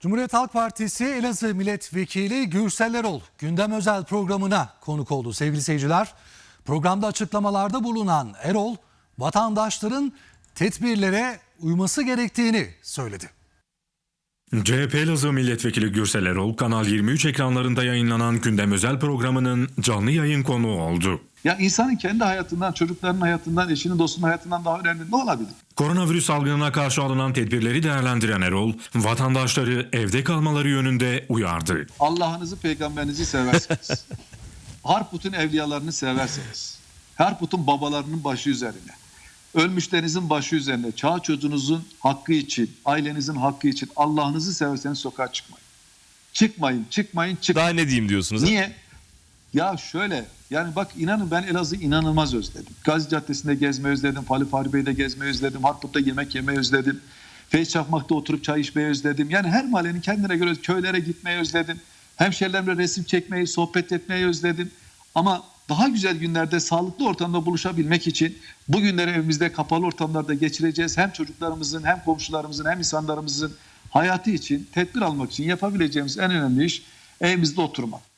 Cumhuriyet Halk Partisi Elazığ Milletvekili Gürsel Erol gündem özel programına konuk oldu sevgili seyirciler. Programda açıklamalarda bulunan Erol vatandaşların tedbirlere uyması gerektiğini söyledi. CHP Elazığ Milletvekili Gürsel Erol, Kanal 23 ekranlarında yayınlanan gündem özel programının canlı yayın konuğu oldu. Ya insanın kendi hayatından, çocuklarının hayatından, eşinin, dostunun hayatından daha önemli ne olabilir? Koronavirüs salgınına karşı alınan tedbirleri değerlendiren Erol, vatandaşları evde kalmaları yönünde uyardı. Allah'ınızı, peygamberinizi severseniz, Harput'un evliyalarını severseniz, Harput'un babalarının başı üzerine, ölmüşlerinizin başı üzerine, çağ çocuğunuzun hakkı için, ailenizin hakkı için Allah'ınızı severseniz sokağa çıkmayın. Çıkmayın, çıkmayın, çıkmayın. Daha ne diyeyim diyorsunuz? Niye? Ya şöyle yani bak inanın ben Elazığ inanılmaz özledim. Gazi Caddesi'nde gezmeyi özledim. Fali Fahri Bey'de gezmeyi özledim. Harput'ta yemek yemeyi özledim. Feyz Çakmak'ta oturup çay içmeyi özledim. Yani her mahallenin kendine göre köylere gitmeyi özledim. Hemşerilerimle resim çekmeyi, sohbet etmeyi özledim. Ama daha güzel günlerde sağlıklı ortamda buluşabilmek için bu günleri evimizde kapalı ortamlarda geçireceğiz. Hem çocuklarımızın hem komşularımızın hem insanlarımızın hayatı için tedbir almak için yapabileceğimiz en önemli iş evimizde oturmak.